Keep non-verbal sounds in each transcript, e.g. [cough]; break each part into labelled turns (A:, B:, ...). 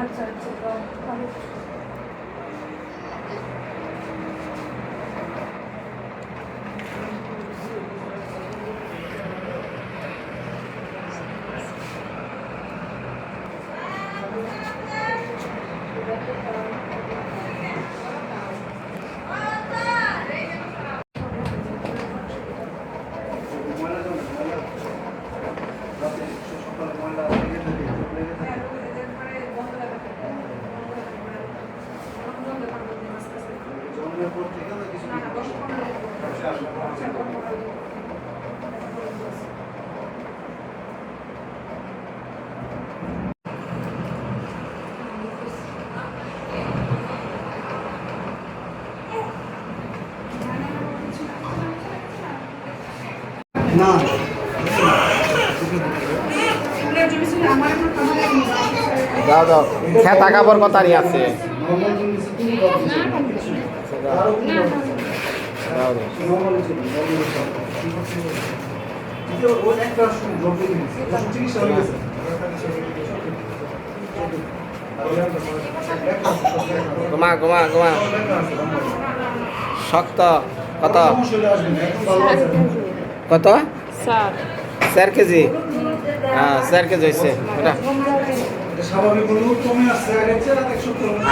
A: আচ্ছা আচ্ছা
B: না।
C: দাও দাও খেতা কাপড় কথা নিয়ে আছে।
B: গেছে
C: ঘুমা ঘুমা ঘুমা। শক্ত কত? কত?
A: স্যার
C: চার কেজি? হ্যাঁ চার কেজি হয়েছে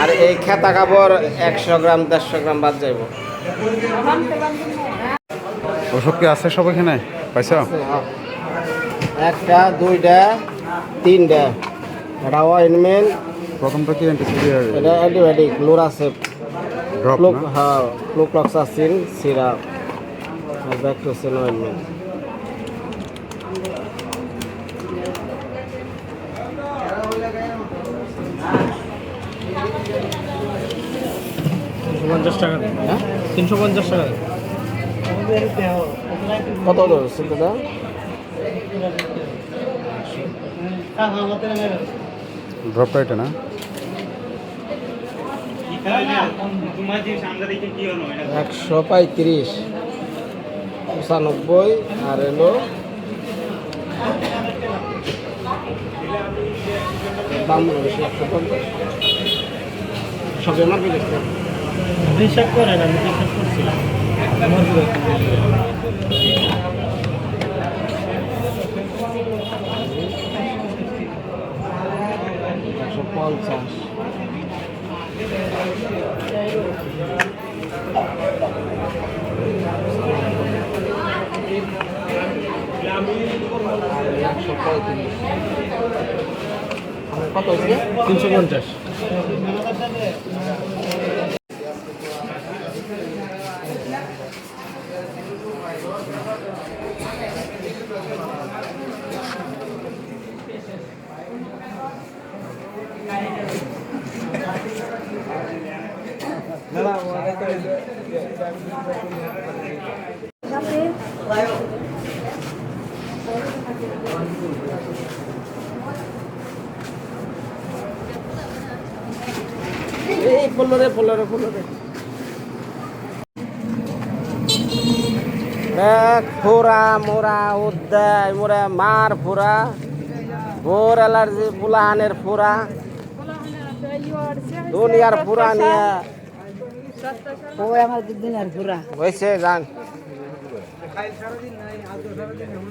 C: আর এই খেতা কাপড় একশো গ্রাম দেড়শো গ্রাম বাদ যাইব।
D: ওষুধ কি আছে সব এখানে? পাইছ?
C: একটা দুইটা তিনটা। এটা অয়েনমেন্ট
D: প্রথমটা কি অ্যান্টিসিপিয়ার
C: এটা অ্যান্টিবায়োটিক লোরাসেপ
D: ড্রপ
C: হ্যাঁ ক্লোক্লক্সাসিন সিরাপ ব্যাকটোসিন অয়েনমেন্ট
E: পঞ্চাশ টাকা।
C: হ্যাঁ?
E: তিনশো পঞ্চাশ টাকা।
C: কত ধরছে দাদা
D: ড্রপটা এটা না?
C: একশো পঁয়ত্রিশ পঁচানব্বই আর এলো দাম বেশি একশো পঞ্চাশ। সব এমআরপি দেখতে
E: হিসাব করেন আমি হিসাব করছিলাম
C: একশো পঞ্চাশ কত
E: তিনশো পঞ্চাশ।
C: এই পনেরো রে পনেরো পনেরো রে দেখ ফোরা মোরা উদ্যায় মোরা মার ফোরা। Bore allergy ফোরা। দুনিয়ার ফোরা নিয়ে
A: ওই আমার দুদিন আর ঘুরা।
C: হয়েছে যান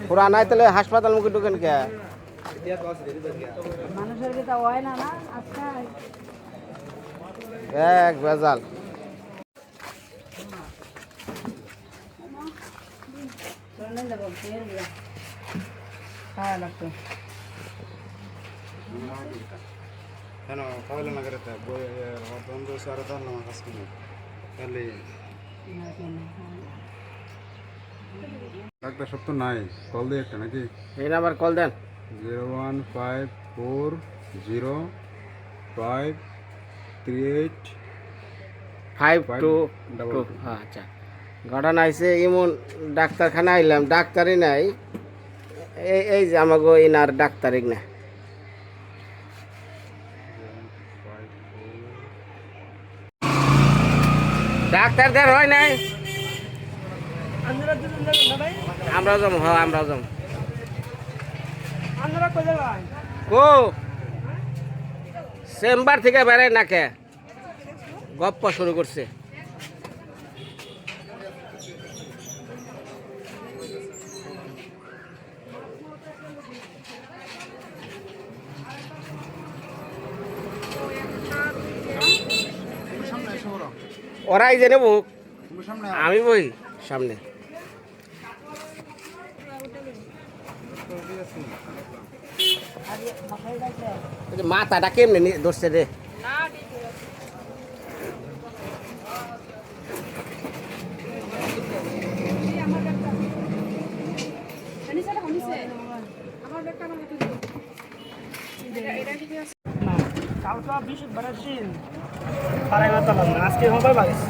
C: ফোরা নাই তাহলে হাসপাতাল মুখে ঢুকেন কে?
A: মানুষের কি তা হয় না না? আচ্ছা।
C: এক বেজাল
A: হ্যাঁ ডাক্তার
D: কেন খাওয়ালে না করে বন্ধু তাহলে ডাক্তার সব তো নাই। কল দিয়ে একটা নাকি?
C: এই নাম্বার কল দেন।
D: Zero one five four zero five three eight
C: five two two. আচ্ছা। ঘটনা হয়েছে এমন ডাক্তারখানা আইলাম ডাক্তারই নাই। এই এই যে আমাকে ইনার ডাক্তারই না ডাক্তার দেওয়ার হয় নাই। আমরা কো? চেম্বার থেকে বেড়ায় না কে গপ্প শুরু করছে। ওরাই যে
D: বুক
C: আমি বই সামনে। মাথাটা কেমনে ধরছে রে?
E: কালকে বিশ পাড়ায় বাতালাম না। আজকে মোবাইল বাগেছে।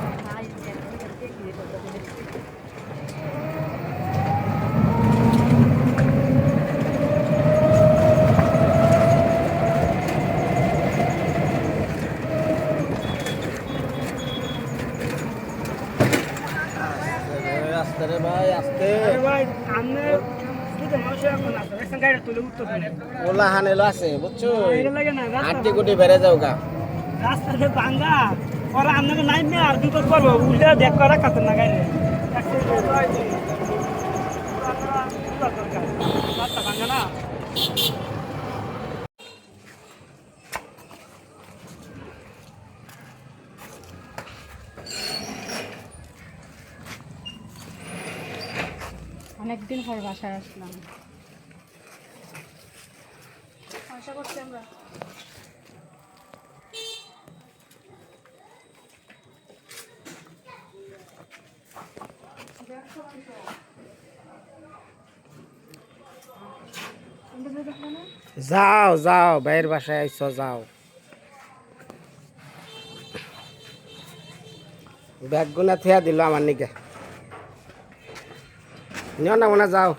C: আস্তে রে ভাই আস্তে।
E: ভাই সামনে
C: ওলা হানেলো আছে বুঝছ? আটটি কোটি বেড়ে যাও গা
E: রাস্তাতে ভাঙ্গা ওরা আপনাকে নাই আর দুটো করব উল্টে দেখ করা কাতেন না গাড়ি রাস্তা ভাঙ্গা না
A: অনেকদিন পর বাসায় আসলাম।
C: যাও যাও ভাইয়ের বাসায় আইসো যাও। ব্যাগ গুনা থিয়া দিল আমার নিকে নিও না মনে যাও।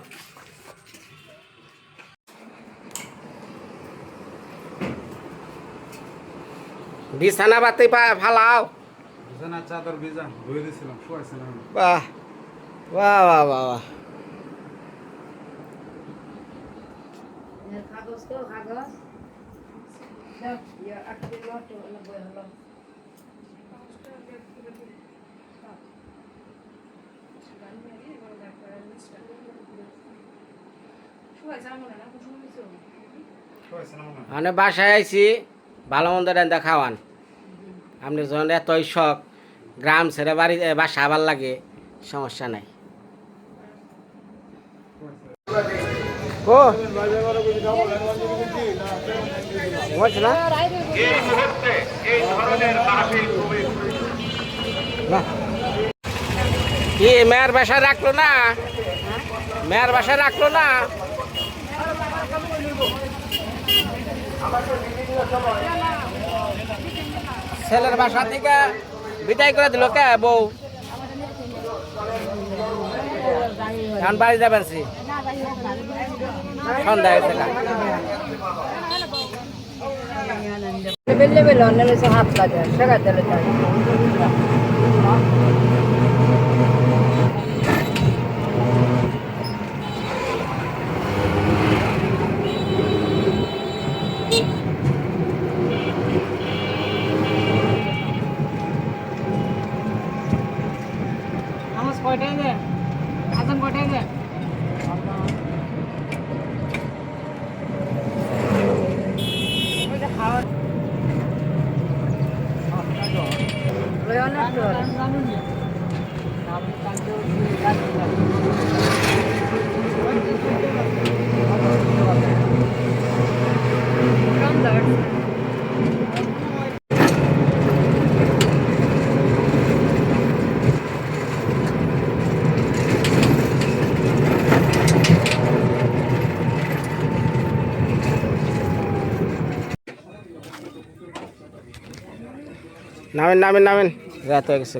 C: বিছানা বাতি পা ফালাও।
D: বিছানা চাদর ভিজা ধুয়ে দিয়েছিলাম শুয়াইছিলাম।
C: বাহ বাহ বাহ বাহ বাহ।
A: কাগজ তো কাগজ দাও, ইয়া, আটকে লটো, এলা বই হলো।
D: শুয়াইছিলাম না
C: মানে বাসায় আইছি ভালো মন্দ রান্দা খাওয়ান। আপনি যখন এতই শখ গ্রাম ছেড়ে বাড়ি বাসা আবার লাগে সমস্যা নাই। ও না। কি, মেয়ের বাসায় রাখল না? মেয়ের বাসায় রাখল না? ছেলের বাসা থেকে বিদায় করে দিল কে, বউ? এখন বাড়ি যাবেন সি? সন্ধ্যা হয়েছে গা।
A: লেবেল লেবেল অন্য হাত লাগে সেগা দিলে তাই নামাজ কয়টায় দেয়
C: নামেন নামেন নামেন। রাত হয়ে গেছে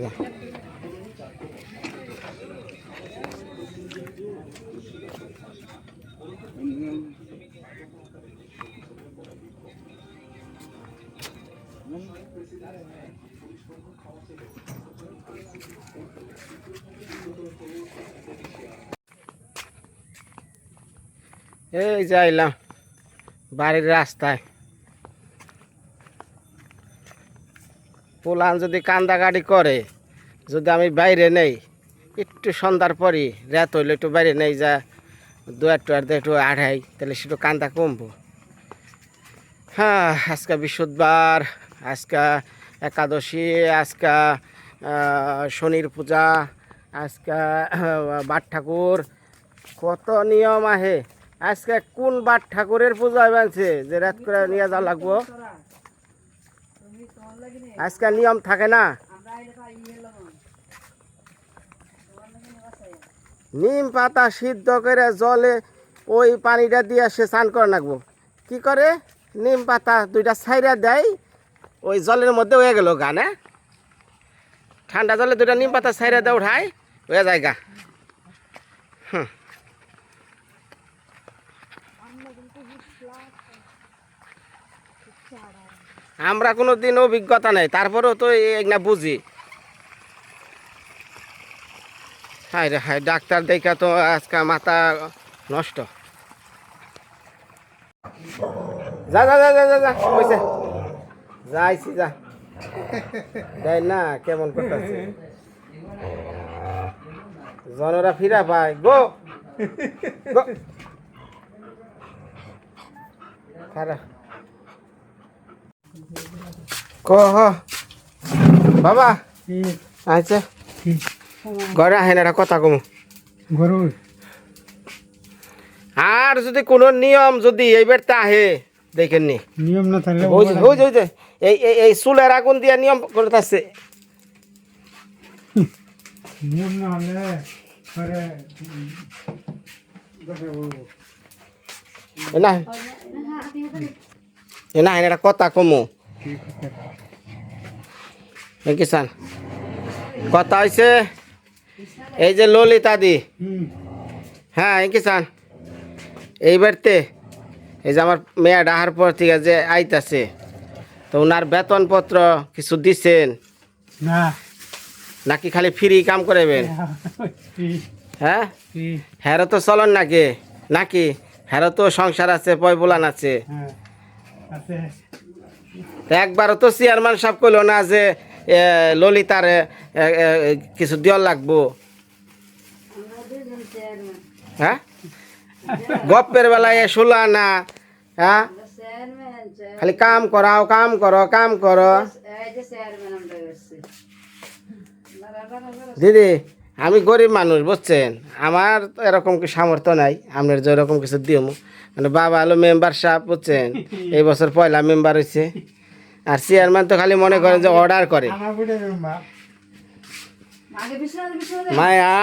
C: এই যে আইলাম বাড়ির রাস্তায়। পোলান যদি কান্দাকাটি করে, যদি আমি বাইরে নেই, একটু সন্ধ্যার পরই রাত হইলে একটু বাইরে নেই যা দু একটু আর একটু আড়াই, তাহলে সেটু কান্দা কমবো। হ্যাঁ আজকে বৃহস্পতিবার, আজকে একাদশী, আজকে শনির পূজা, আজকে বাট ঠাকুর। কত নিয়ম আহে? আজকে কোন বাট ঠাকুরের পূজা বানছে? যে রাত করে নিয়ে যাওয়া লাগবো। আজকে নিয়ম থাকে না। নিম পাতা সিদ্ধ করে জলে ওই পানিটা দিয়ে সে স্নান করে রাখব কি করে? নিম পাতা দুইটা ছাইরা দেয় ওই জলের মধ্যে হয়ে গেল গা না? ঠান্ডা জলে দুইটা নিম পাতা ছাইরা দেয় উঠায় হয়ে যায় গা। হুম। আমরা কোনো দিন অভিজ্ঞতা নেই, তারপরেও তো এগুলা বুঝি। হাই রে হাই ডাক্তার দেখা তো আজকে মাথা নষ্ট। যা যা যা যা যা যা কইছে যাইছি যা। দেয় না কেমন করতেছে। জনরা ফিরা পায়। গো গো। খারা। কহ বাবা আচ্ছা ঘরে আহেন একটা কথা কমু।
B: গরু
C: আর যদি কোনো নিয়ম যদি এইবার তা আহে দেখেন নি।
B: নিয়ম না থাকলে
C: ওই যে ওই যে ওই যে এই এই এই চুলের আগুন দিয়া নিয়ম করতেছে
B: নিয়ম না হলে পরে
C: না? এ না এটা কথা কমু। এ কিষান কথা হয়েছে এই যে ললিতা দি।
B: হুম।
C: হ্যাঁ এই কিষান এইবারতে এই যে আমার মেয়ে ডাহার পর থেকে যে আইতাছে তো ওনার বেতনপত্র কিছু দিছেন?
B: না।
C: নাকি খালি ফ্রি কাম করাবেন হ্যাঁ? হ্যারো তো চলন নাকি? নাকি? হ্যারো তো সংসার আছে পয়বুলান আছে।
B: হ্যাঁ।
C: একবারও তো চেয়ারম্যান সাহেব কইলো না যে ললিতার কিছু দেওয়ার লাগবো। হ্যাঁ? গপ্পের বেলায় শুলা না হ্যাঁ? খালি কাম করাও, কাম করো কাম করো। দিদি, আমি গরিব মানুষ, বুঝছেন? আমার তো এরকম কি সামর্থ্য নাই, আপনার যে এরকম কিছু দিও মানে বাবা হলো মেম্বার সাহেব বুঝছেন? [laughs] এই বছর পয়লা মেম্বার হয়েছে আর চেয়ারম্যান তো খালি মনে করেন যে অর্ডার করে।
B: আমার বুড়ে মা।
C: মায়া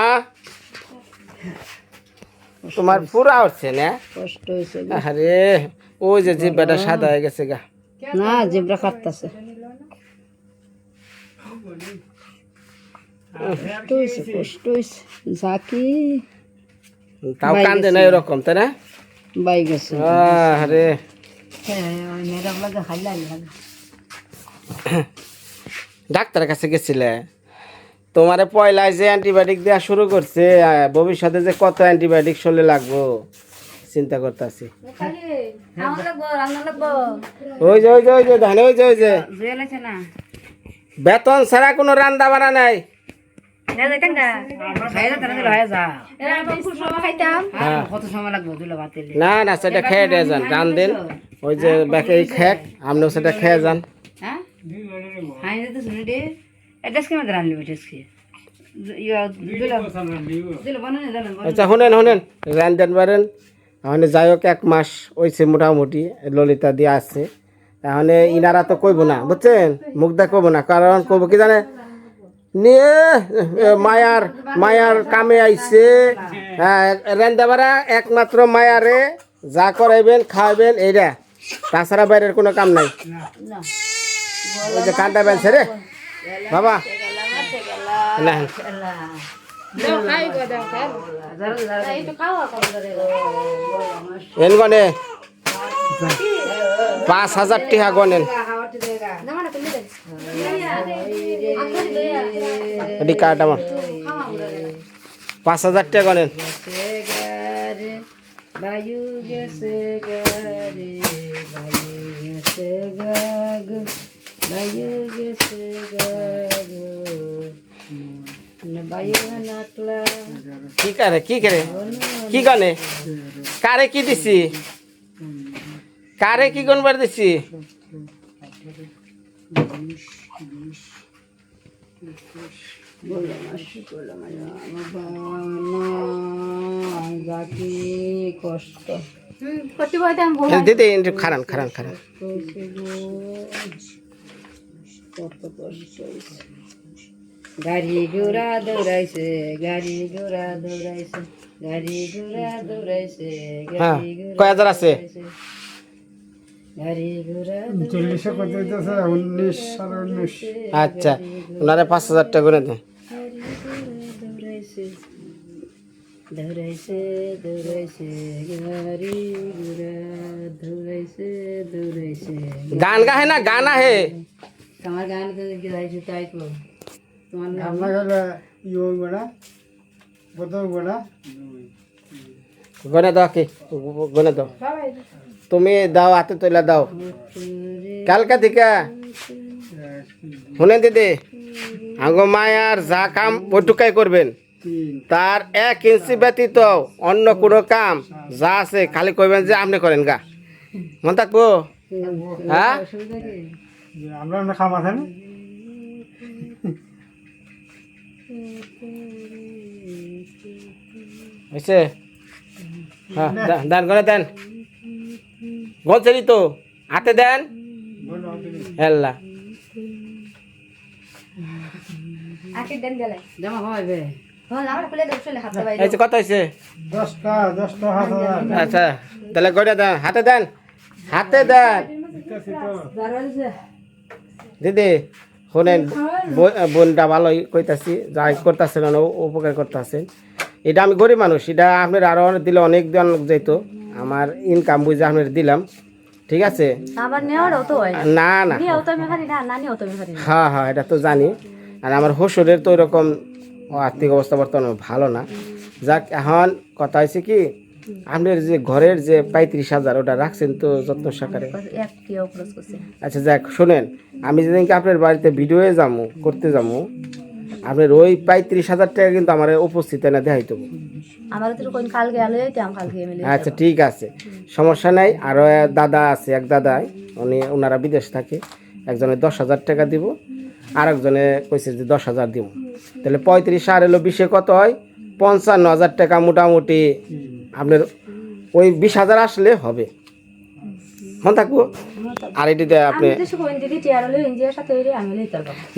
C: তোমার পুরা হচ্ছে না?
A: কষ্ট হয়েছে
C: আরে ওই যে জিব্বাটা সাদা হয়ে গেছে গা।
A: না জেবরা কাটতেছে কষ্ট হয়েছে কষ্ট হয়েছে জাকি
C: তাও কান্দে না এরকম তাই না?
A: বাই গেছে।
C: আরে
A: মেয়েরা লাগে হাইলা লাগে।
C: ডাক্তারের কাছে গেছিলে? তোমারে পয়লায় যে অ্যান্টিবায়োটিক দেওয়া শুরু করছে ভবিষ্যতে যে কত অ্যান্টিবায়োটিক শরীরে লাগবো? চিন্তা করতেছি। ওই যে ওই যে ওই যে ধানে ওই যে ওই যে।
A: না?
C: বেতন ছাড়া কোনো রান্না বাড়া নাই।
A: না তাহলে যা কত সময় লাগবে দুলো ভাতে
C: না না সেটা খেয়ে দিয়ে যান রান দিন ওই যে ব্যাকে এই খেক আপনিও সেটা খেয়ে যান
A: দে
C: আচ্ছা শুনেন শুনেন রান দেন পারেন তাহলে যাই হোক এক মাস হয়েছে মোটামুটি ললিতা দিয়ে আছে তাহলে ইনারা তো কইব না বুঝছেন মুগ্ধা কইব না কারণ কইব কি জানে নিয়ে মায়ার মায়ার কামে আইছে। হ্যাঁ রেন্দাবারা একমাত্র মায়ারে যা করাইবেন খাওয়াবেন এইটা তাছাড়া বাইরের কোনো কাম নাই।
A: না
C: ওই যে কান্টা বেলছে রে। বাবা। না। এন গনে পাঁচ হাজার টিহা গনেন। এটি কাট পাঁচ হাজার টাকা গনেন।
A: বায়ু গেছে বায়ু গেছে
C: কি করে কি করে? কি গানে? কারে কি দিছি? কারে কি গনবার দিছি?
A: কষ্ট
C: দিদি একটু খারান খারান খারান।
A: গাড়ি ঘোড়া দৌড়াইছে গাড়ি ঘোড়া দৌড়াইছে গাড়ি ঘোড়া দৌড়াইছে
C: হ্যাঁ
A: গাড়ি ঘোড়া
C: আছে?
D: চল্লিশে কত হইতেছে উনিশ সাড়ে উনিশ
C: আচ্ছা ওনারে পাঁচ হাজার টাকা করে দেন।
A: দৌড়াইছে দৌড়াইছে গাড়ি ঘোড়া দৌড়াইছে দৌড়াইছে
C: গান গাহে না, গান আহে
A: আমার গান গাইছে তাই তো তোমার
D: আমরা গেলে ইয়ে হইবে না
C: গনে দাও কি, গনে দাও। তুমি দাও হাতে তুলে দাও। কালকা থেকে। শুনেন দিদি আঙ্গ মায়ার যা কাম ওইটুকাই করবেন। তার এক ইঞ্চি ব্যতীত অন্য কোনো কাম যা আছে খালি কইবেন যে আপনি করেন গা। মন থাকব হ্যাঁ? হ্যাঁ দান করে দেন। গলছেনি তো হাতে দেন। হেল্লা।
B: আকে দেন গেলে।
A: জমা হবে
B: হ্যাঁ
C: কত হয়েছে আচ্ছা তাহলে গড়ে দেন হাতে দেন হাতে দেন। দিদি শোনেন বোনটা ভালোই কইতাছি যাই করতেছেন উপকার করতেছেন এটা আমি গরিব মানুষ এটা আপনার আরও দিলে অনেক জন যেত। আমার ইনকাম বুঝে আপনার দিলাম ঠিক আছে? না। না হ্যাঁ হ্যাঁ এটা তো জানি। আর আমার শ্বশুরের তো এরকম আর্থিক অবস্থা বর্তমানে ভালো না। যাক এখন কথা হয়েছে কি আপনার যে ঘরের যে পঁয়ত্রিশ হাজার ওটা রাখছেন তো যত্ন
B: করছে
C: আচ্ছা যাক শোনেন আমি যেদিনকে আপনার বাড়িতে ভিডিওয়ে যাব করতে যাব আপনার ওই পঁয়ত্রিশ হাজার টাকা কিন্তু আমার উপস্থিত না দেখাই
B: আমার তো কোন
C: আচ্ছা ঠিক আছে। সমস্যা নাই আরও এক দাদা আছে এক দাদাই উনি ওনারা বিদেশ থাকে। একজনে দশ হাজার টাকা দিব আর একজনে কইছে যে দশ হাজার দিব। তাহলে পঁয়ত্রিশ আর এলো বিশে কত হয়? পঞ্চান্ন হাজার টাকা মোটামুটি। আপনার ওই বিশ হাজার আসলে হবে। মন থাকব? আর এটিতে আপনি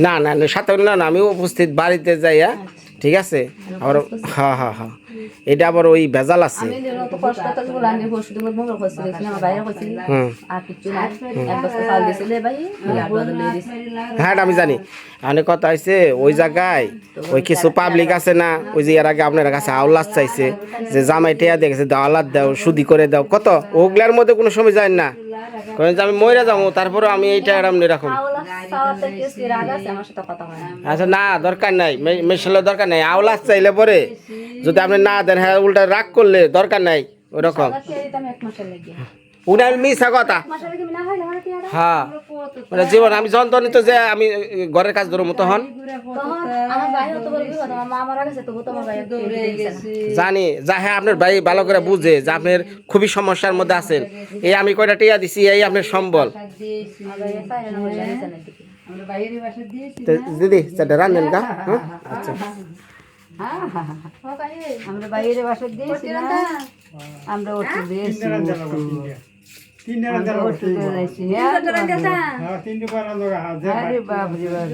C: না না না, সাথে না না আমি উপস্থিত বাড়িতে যাইয়া ঠিক আছে? আবার হ্যাঁ হ্যাঁ হ্যাঁ। এটা আবার ওই ভেজাল আছে। হ্যাঁ এটা আমি জানি। অনেক কথা হয়েছে ওই জায়গায় ওই কিছু পাবলিক আছে না ওই যে এর আগে আপনার কাছে আওলাদ চাইছে যে জামাই টেয়া দেখেছে দাও আওলাদ দাও সুদি করে দাও কত? ওগুলার মধ্যে কোনো সময় যায় না। আমি ময়রা যাব তারপরে আমি এইটা
B: আরামনে রাখুন।
C: আচ্ছা না দরকার নাই। মেশালের দরকার নাই। আওলাস চাইলে পরে যদি আপনি না দেন হ্যাঁ উল্টা রাগ করলে দরকার নাই। ওরকম। ওটা আমি মিশা কথা।
B: হয়।
C: মানে জীবন, আমি যন্ত্রণিত যে আমি ঘরের কাজ ধরো মতো হন জানি, যা হ্যাঁ আপনার ভাই ভালো করে বুঝে যে আপনার খুবই সমস্যার মধ্যে আছেন। এই আমি কয়টা টিয়া দিছি, এই আপনার সম্বল। দিদি, সেটা রান্ধেন গা হ্যাঁ? আচ্ছা।
A: আমরা বাইরে বাসা দিয়েছি আমরা ওটু দিয়েছি। হ্যাঁ
D: হ্যাঁ তিনটে বার
A: আরে বাপ রে বাপ